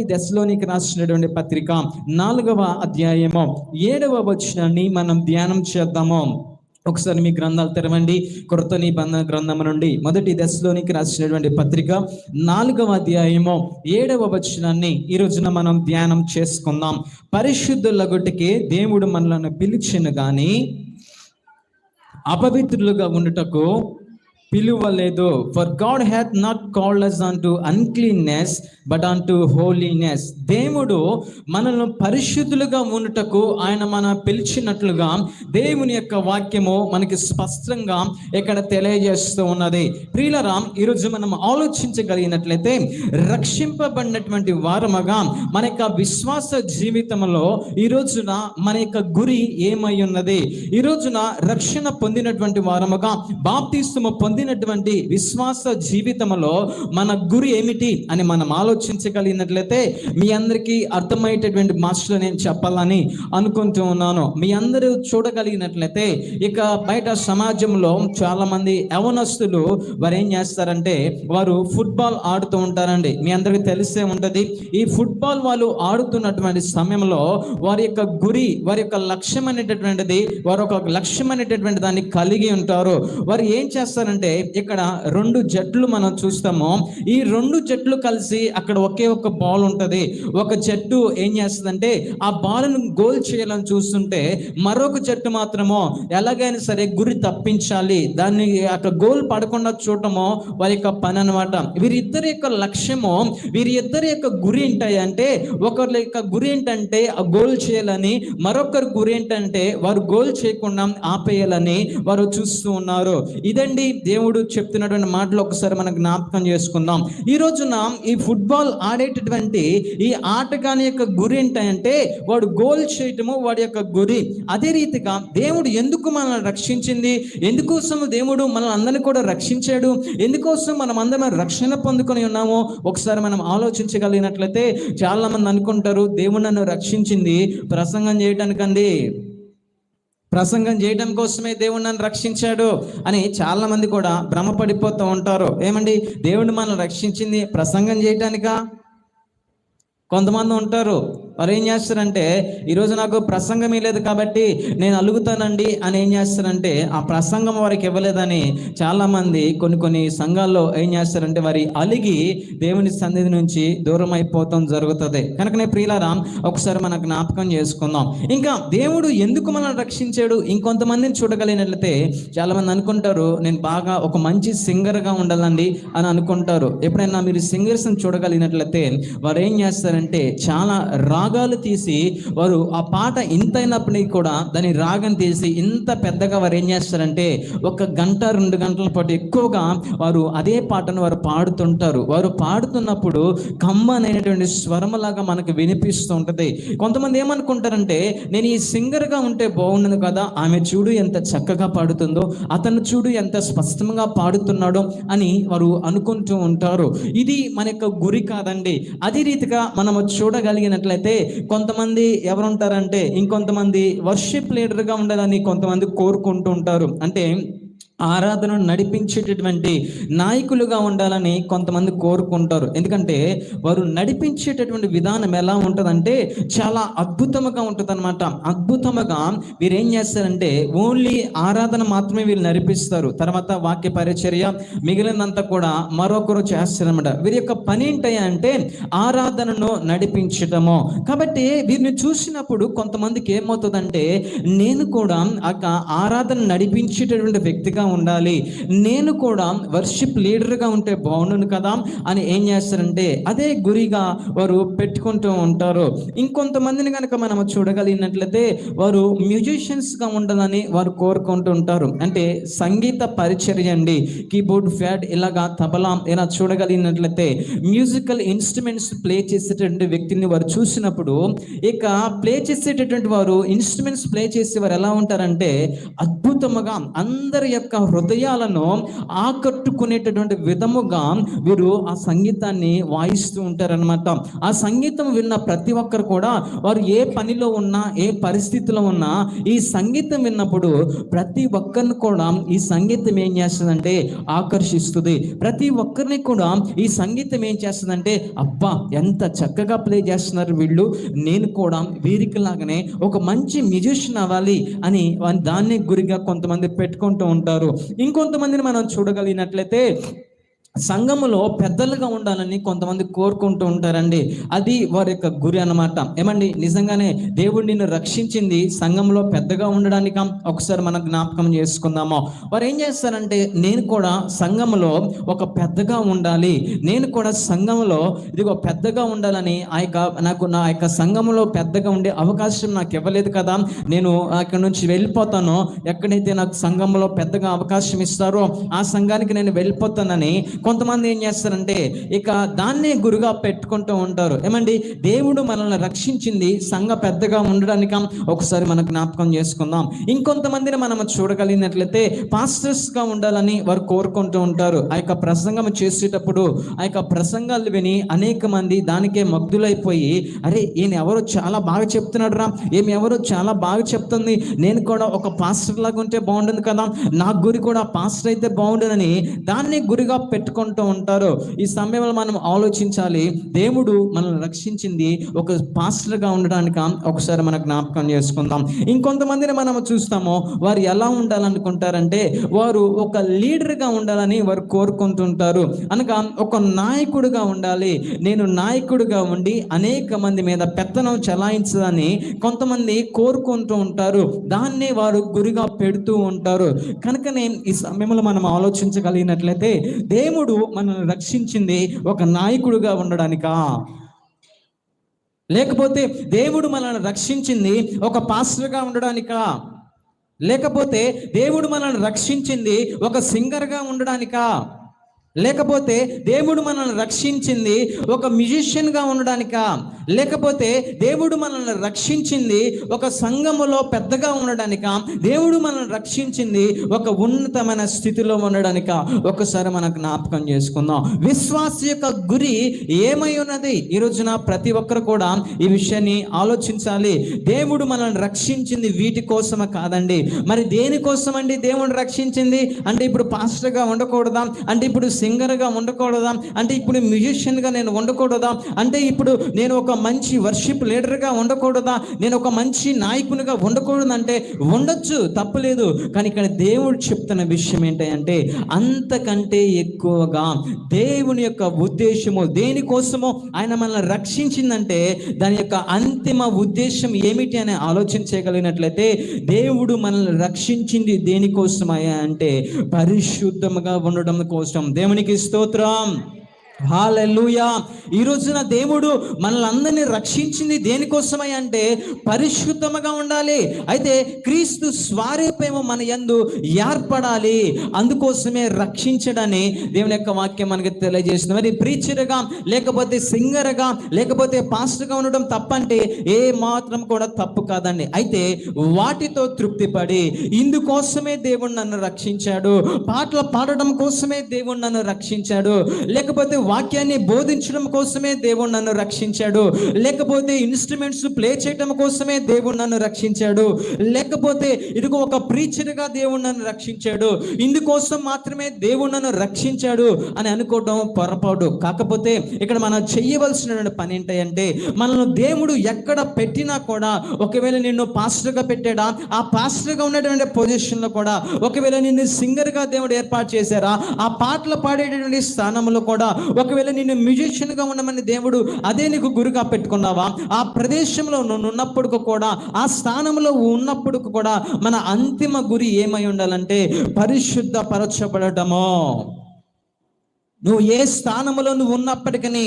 దశలోనికి రాసినటువంటి పత్రిక నాలుగవ అధ్యాయము ఏడవ వచనాన్ని మనం ధ్యానం చేద్దాము. ఒకసారి మీ గ్రంథాలు తెరవండి. కృత నిబంధన గ్రంథం నుండి మొదటి దశలోనికి రాసినటువంటి పత్రిక నాలుగవ అధ్యాయము ఏడవ వచనాన్ని ఈ రోజున మనం ధ్యానం చేసుకుందాం. పరిశుద్ధుల గుటికి దేవుడు మనలను పిలిచిన గాని అపవిత్రులుగా ఉండటకు పిలువలేదు. For God hath not called us unto uncleanness but unto holiness దేవుడు మనల్ని పరిశుద్ధులుగా ఉండటకు ఆయన మన పిలిచినట్లుగా దేవుని యొక్క వాక్యము మనకి స్పష్టంగా ఇక్కడ తెలియజేస్తూ ఉన్నది. ప్రియులరామ్ ఈరోజు మనం ఆలోచించగలిగినట్లయితే రక్షింపబడినటువంటి వారముగా మన యొక్క విశ్వాస జీవితంలో ఈ రోజున మన యొక్క గురి ఏమై ఉన్నది? ఈ రోజున రక్షణ పొందినటువంటి వారముగా బాప్తిస్తము పొందినటువంటి విశ్వాస జీవితంలో మన గురి ఏమిటి అని మనం ఆలోచించగలిగినట్లయితే మీ అందరికీ అర్థమయ్యేటటువంటి మాస్టర్ నేను చెప్పాలని అనుకుంటూ ఉన్నాను. మీ అందరూ చూడగలిగినట్లయితే ఇక బయట సమాజంలో చాలా మంది యవనస్తులు వారు ఏం చేస్తారంటే వారు ఫుట్బాల్ ఆడుతూ ఉంటారండి. మీ అందరికీ తెలిసే ఉంటది. ఈ ఫుట్బాల్ వాళ్ళు ఆడుతున్నటువంటి సమయంలో వారి యొక్క గురి వారి యొక్క లక్ష్యం అనేటటువంటిది వారు ఒక లక్ష్యం అనేటటువంటి దాన్ని కలిగి ఉంటారు. వారు ఏం చేస్తారంటే ఇక్కడ రెండు జట్లు మనం చూస్తాము. ఈ రెండు జట్లు కలిసి అక్కడ ఒకే ఒక బాల్ ఉంటది. ఒక జట్టు ఏం చేస్తుందంటే ఆ బాల్ను గోల్ చేయాలని చూస్తుంటే మరొక జట్టు మాత్రము ఎలాగైనా సరే గురి తప్పించాలి. దాన్ని అక్కడ గోల్ పడకుండా చూడటము వారి యొక్క పని అనమాట వీరిద్దరి యొక్క లక్ష్యము వీరిద్దరి యొక్క గురి ఏంటంటే అంటే ఒకరి యొక్క గురి ఏంటంటే ఆ గోల్ చేయాలని మరొకరి గురి ఏంటంటే వారు గోల్ చేయకుండా ఆపేయాలని వారు చూస్తూ ఉన్నారు. ఇదండి దేవుడు చెప్తున్నటువంటి మాటలు ఒకసారి మనం జ్ఞాపకం చేసుకుందాం. ఈ రోజున ఈ ఫుట్బాల్ ఆడేటటువంటి ఈ ఆటగాని యొక్క గురి ఏంటంటే వాడు గోల్ చేయటము వాడి యొక్క గురి. అదే రీతిగా దేవుడు ఎందుకు మనల్ని రక్షించింది? ఎందుకోసం దేవుడు మనల్ని అందరినీ కూడా రక్షించాడు? ఎందుకోసం మనం అందరం రక్షణ పొందుకొని ఉన్నామో ఒకసారి మనం ఆలోచించగలిగినట్లయితే చాలా మంది అనుకుంటారు దేవుడు నన్ను రక్షించింది ప్రసంగం చేయటానికండి. ప్రసంగం చేయడం కోసమే దేవుడు నన్ను రక్షించాడు అని చాలా మంది కూడా భ్రమపడిపోతూ ఉంటారు. ఏమండి? దేవుడు మనల్ని రక్షించింది ప్రసంగం చేయటానికా? కొంతమంది ఉంటారు వారు ఏం చేస్తారంటే ఈరోజు నాకు ప్రసంగం లేదు కాబట్టి నేను అలుగుతానండి అని ఏం చేస్తారంటే ఆ ప్రసంగం వారికి ఇవ్వలేదని చాలామంది కొన్ని కొన్ని సంఘాల్లో ఏం చేస్తారంటే వారి అలిగి దేవుని సన్నిధి నుంచి దూరం అయిపోతాం జరుగుతుంది కనుకనే ప్రియులారాం ఒకసారి మన జ్ఞాపకం చేసుకుందాం. ఇంకా దేవుడు ఎందుకు మనల్ని రక్షించాడు? ఇంకొంతమందిని చూడగలిగినట్లయితే చాలామంది అనుకుంటారు నేను బాగా ఒక మంచి సింగర్గా ఉండాలండి అని అనుకుంటారు. ఎప్పుడైనా మీరు సింగర్స్ని చూడగలిగినట్లయితే వారు ఏం చేస్తారంటే చాలా రా రాగాలు తీసి వారు ఆ పాట ఇంతైనప్పటికీ కూడా దాని రాగం తీసి ఇంత పెద్దగా వారు ఏం చేస్తారంటే ఒక గంట రెండు గంటల పాటు ఎక్కువగా వారు అదే పాటను వారు పాడుతుంటారు. వారు పాడుతున్నప్పుడు కమ్మనైనటువంటి స్వరములాగా మనకు వినిపిస్తూ ఉంటుంది. కొంతమంది ఏమనుకుంటారంటే నేను ఈ సింగర్గా ఉంటే బాగుండదు కదా ఆమె చూడు ఎంత చక్కగా పాడుతుందో అతను చూడు ఎంత స్పష్టంగా పాడుతున్నాడో అని వారు అనుకుంటూ ఉంటారు. ఇది మన యొక్క గురి కాదండి. అదే రీతిగా మనము చూడగలిగినట్లయితే కొంతమంది ఎవరుంటారంటే ఇంకొంతమంది వర్షిప్ లీడర్గా ఉండాలని కొంతమంది కోరుకుంటూ ఉంటారు. అంటే ఆరాధనను నడిపించేటటువంటి నాయకులుగా ఉండాలని కొంతమంది కోరుకుంటారు. ఎందుకంటే వారు నడిపించేటటువంటి విధానం ఎలా ఉంటుందంటే చాలా అద్భుతముగా ఉంటుంది అనమాట అద్భుతముగా వీరు ఏం చేస్తారంటే ఓన్లీ ఆరాధన మాత్రమే వీళ్ళు నడిపిస్తారు. తర్వాత వాక్య పరిచర్య మిగిలినంతా కూడా మరొకరు చేస్తారనమాట వీరి యొక్క పని ఏంటయ్యా అంటే ఆరాధనను నడిపించటము. కాబట్టి వీరిని చూసినప్పుడు కొంతమందికి ఏమవుతుందంటే నేను కూడా ఆ ఆరాధన నడిపించేటటువంటి వ్యక్తిగా ఉండాలి. నేను కూడా వర్షిప్ లీడర్గా ఉంటే బాగుండును కదా అని ఏం చేస్తారంటే అదే గురిగా వారు పెట్టుకుంటూ ఉంటారు. ఇంకొంతమందిని కనుక మనం చూడగలిగినట్లయితే వారు మ్యూజిషియన్స్గా ఉండాలని వారు కోరుకుంటూ ఉంటారు. అంటే సంగీత పరిచర్య అండి. కీబోర్డ్ ఫ్యాడ్ ఇలాగా తబలా ఇలా చూడగలిగినట్లయితే మ్యూజికల్ ఇన్స్ట్రుమెంట్స్ ప్లే చేసేటటువంటి వ్యక్తిని వారు చూసినప్పుడు ఇక ప్లే చేసేటటువంటి వారు ఇన్స్ట్రుమెంట్స్ ప్లే చేసే వారు ఎలా ఉంటారంటే అద్భుతముగా అందరి యొక్క యొక్క హృదయాలను ఆకట్టుకునేటటువంటి విధముగా వీరు ఆ సంగీతాన్ని వాయిస్తూ ఉంటారనమాట ఆ సంగీతం విన్న ప్రతి ఒక్కరు కూడా వారు ఏ పనిలో ఉన్నా ఏ పరిస్థితిలో ఉన్నా ఈ సంగీతం విన్నప్పుడు ప్రతి ఒక్కరిని కూడా ఈ సంగీతం ఏం చేస్తుందంటే ఆకర్షిస్తుంది. ప్రతి ఒక్కరిని కూడా ఈ సంగీతం ఏం చేస్తుందంటే అబ్బా ఎంత చక్కగా ప్లే చేస్తున్నారు వీళ్ళు. నేను కూడా వీరికి లాగానే ఒక మంచి మ్యూజిషియన్ అవ్వాలి అని వా- దాన్ని గురిగా కొంతమంది పెట్టుకుంటూ ఉంటారు. ఇంకొంతమందిని మనం చూడగలిగినట్లయితే సంఘములో పెద్దలుగా ఉండాలని కొంతమంది కోరుకుంటూ ఉంటారండి. అది వారి యొక్క గురి అన్నమాట. ఏమండి? నిజంగానే దేవుడు నిన్ను రక్షించింది సంఘంలో పెద్దగా ఉండడానిక? ఒకసారి మనం జ్ఞాపకం చేసుకుందాము. వారు ఏం చేస్తారంటే నేను కూడా సంఘంలో ఒక పెద్దగా ఉండాలి. నేను కూడా సంఘంలో ఇదిగో పెద్దగా ఉండాలని ఆ యొక్క నాకు నా యొక్క సంఘంలో పెద్దగా ఉండే అవకాశం నాకు ఇవ్వలేదు కదా. నేను అక్కడ నుంచి వెళ్ళిపోతానో. ఎక్కడైతే నాకు సంఘంలో పెద్దగా అవకాశం ఇస్తారో ఆ సంఘానికి నేను వెళ్ళిపోతానని కొంతమంది ఏం చేస్తారంటే ఇక దాన్నే గురుగా పెట్టుకుంటూ ఉంటారు. ఏమండి? దేవుడు మనల్ని రక్షించింది సంఘ పెద్దగా ఉండడానిక. ఒకసారి మనం జ్ఞాపకం చేసుకుందాం. ఇంకొంతమందిని మనం చూడగలిగినట్లయితే పాస్టర్స్గా ఉండాలని వారు కోరుకుంటూ ఉంటారు. ఆ యొక్క ప్రసంగం చేసేటప్పుడు ఆ యొక్క ప్రసంగాలు విని అనేక మంది దానికే మగ్ధులైపోయి అరే ఈయన ఎవరో చాలా బాగా చెప్తున్నాడు రా ఏమి ఎవరో చాలా బాగా చెప్తుంది. నేను కూడా ఒక పాస్టర్ లాగా ఉంటే బాగుంటుంది కదా. నా గురి కూడా పాస్టర్ అయితే బాగుండదని దాన్ని గురిగా పెట్టు పట్టుకుంటూ ఉంటారు ఈ సమయంలో మనం ఆలోచించాలి దేవుడు మనల్ని రక్షించింది ఒక పాస్టర్గా ఉండడానిక ఒకసారి మన జ్ఞాపకం చేసుకుందాం. ఇంకొంతమందిని మనం చూస్తామో వారు ఎలా ఉండాలనుకుంటారంటే వారు ఒక లీడర్గా ఉండాలని వారు కోరుకుంటుంటారు. అనగా ఒక నాయకుడిగా ఉండాలి నేను నాయకుడిగా ఉండి అనేక మంది మీద పెత్తనం చలాయించదని కొంతమంది కోరుకుంటూ ఉంటారు. దాన్నే వారు గురిగా పెడుతూ ఉంటారు. కనుకనే ఈ సమయంలో మనం ఆలోచించగలిగినట్లయితే దేవుడు మనల్ని రక్షించింది ఒక నాయకుడుగా ఉండడానికా? లేకపోతే దేవుడు మనల్ని రక్షించింది ఒక పాస్టర్గా ఉండడానికా? లేకపోతే దేవుడు మనల్ని రక్షించింది ఒక సింగర్గా ఉండడానికా? లేకపోతే దేవుడు మనల్ని రక్షించింది ఒక మ్యూజిషియన్గా ఉండడానికా? లేకపోతే దేవుడు మనల్ని రక్షించింది ఒక సంఘములో పెద్దగా ఉండడానికా? దేవుడు మనల్ని రక్షించింది ఒక ఉన్నతమైన స్థితిలో ఉండడానికా? ఒకసారి మనకు జ్ఞాపకం చేసుకుందాం. విశ్వాస యొక్క గురి ఏమై ఉన్నది? ఈ రోజున ప్రతి ఒక్కరు కూడా ఈ విషయాన్ని ఆలోచించాలి. దేవుడు మనల్ని రక్షించింది వీటి కోసమే కాదండి. మరి దేనికోసం అండి దేవుడు రక్షించింది? అంటే ఇప్పుడు పాస్టర్గా ఉండకూడదా? అంటే ఇప్పుడు సింగర్గా ఉండకూడదా అంటే ఇప్పుడు మ్యూజిషియన్గా నేను ఉండకూడదా అంటే ఇప్పుడు నేను ఒక మంచి వర్షిప్ లీడర్గా ఉండకూడదా నేను ఒక మంచి నాయకునిగా ఉండకూడదు అంటే ఉండొచ్చు తప్పలేదు కానీ ఇక్కడ దేవుడు చెప్తున్న విషయం ఏంటంటే అంతకంటే ఎక్కువగా దేవుని యొక్క ఉద్దేశము దేనికోసమో ఆయన మనల్ని రక్షించిందంటే దాని యొక్క అంతిమ ఉద్దేశం ఏమిటి అని ఆలోచన చేయగలిగినట్లయితే దేవుడు మనల్ని రక్షించింది దేనికోసమయ్యా అంటే పరిశుద్ధముగా ఉండడం కోసం. దేవునికి స్తోత్రం. హాలెలూయా ఈ రోజున దేవుడు మనల్ని రక్షించింది దేనికోసమై అంటే పరిశుద్ధముగా ఉండాలి. అయితే క్రీస్తు స్వారూపేమో మన యందు ఏర్పడాలి. అందుకోసమే రక్షించడని దేవుని యొక్క వాక్యం మనకి తెలియజేస్తుంది. మరి ప్రీచర్గా లేకపోతే సింగర్గా లేకపోతే పాస్టర్గా ఉండడం తప్పంటే ఏ మాత్రం కూడా తప్పు కాదండి. అయితే వాటితో తృప్తిపడి ఇందుకోసమే దేవుడు నన్ను రక్షించాడు. పాటలు పాడడం కోసమే దేవుడు నన్ను రక్షించాడు. లేకపోతే వాక్యాన్ని బోధించడం కోసమే దేవుడు నన్ను రక్షించాడు. లేకపోతే ఇన్స్ట్రుమెంట్స్ ప్లే చేయడం కోసమే దేవుడు నన్ను రక్షించాడు. లేకపోతే ఇదిగో ఒక ప్రీచర్గా దేవుడు నన్ను రక్షించాడు. ఇందుకోసం మాత్రమే దేవుడు నన్ను రక్షించాడు అని అనుకోవడం పొరపాటు. కాకపోతే ఇక్కడ మనం చేయవలసిన పని ఏంటంటే మనల్ని దేవుడు ఎక్కడ పెట్టినా కూడా ఒకవేళ నిన్ను పాస్టర్గా పెట్టాడా ఆ పాస్టర్గా ఉన్నటువంటి పొజిషన్లో కూడా ఒకవేళ నిన్ను సింగర్గా దేవుడు ఏర్పాటు చేశారా ఆ పాటలు పాడేటటువంటి స్థానంలో కూడా ఒకవేళ నేను మ్యూజిషియన్గా ఉండమని దేవుడు అదే నీకు గురిగా పెట్టుకున్నావా? ఆ ప్రదేశంలో నువ్వు ఉన్నప్పుడు కూడా ఆ స్థానంలో ఉన్నప్పుడు కూడా మన అంతిమ గురి ఏమై ఉండాలంటే పరిశుద్ధ పరచబడటము నువ్వు ఏ స్థానంలో నువ్వు ఉన్నప్పటికీ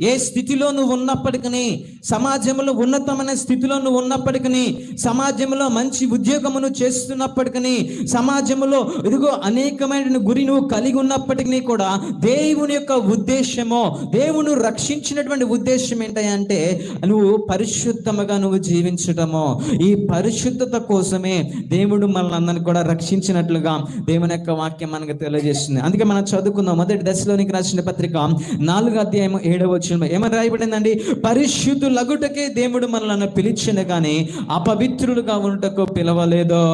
ఏ స్థితిలో నువ్వు ఉన్నప్పటికీ సమాజంలో ఉన్నతమైన స్థితిలో నువ్వు ఉన్నప్పటికీ సమాజంలో మంచి ఉద్యోగమును చేస్తున్నప్పటికీ సమాజంలో ఇదిగో అనేకమైన గురి నువ్వు కలిగి ఉన్నప్పటికీ కూడా దేవుని యొక్క ఉద్దేశము దేవుని రక్షించినటువంటి ఉద్దేశం ఏంటంటే నువ్వు పరిశుద్ధముగా నువ్వు జీవించటము. ఈ పరిశుద్ధత కోసమే దేవుడు మనల్ని అందరినీ కూడా రక్షించినట్లుగా దేవుని యొక్క వాక్యం మనకు తెలియజేస్తుంది. అందుకే మనం చదువుకుందాం. మొదటి దశలోనికి రాసిన పత్రిక నాలుగు అధ్యాయం ఏడవచ్చు వచ్చిన ఏమని రాయబడిందండి? పరిశుద్ధులగుటకే దేవుడు మనల్ని పిలిచిన కానీ అపవిత్రులుగా ఉంటకు పిలవలేదు.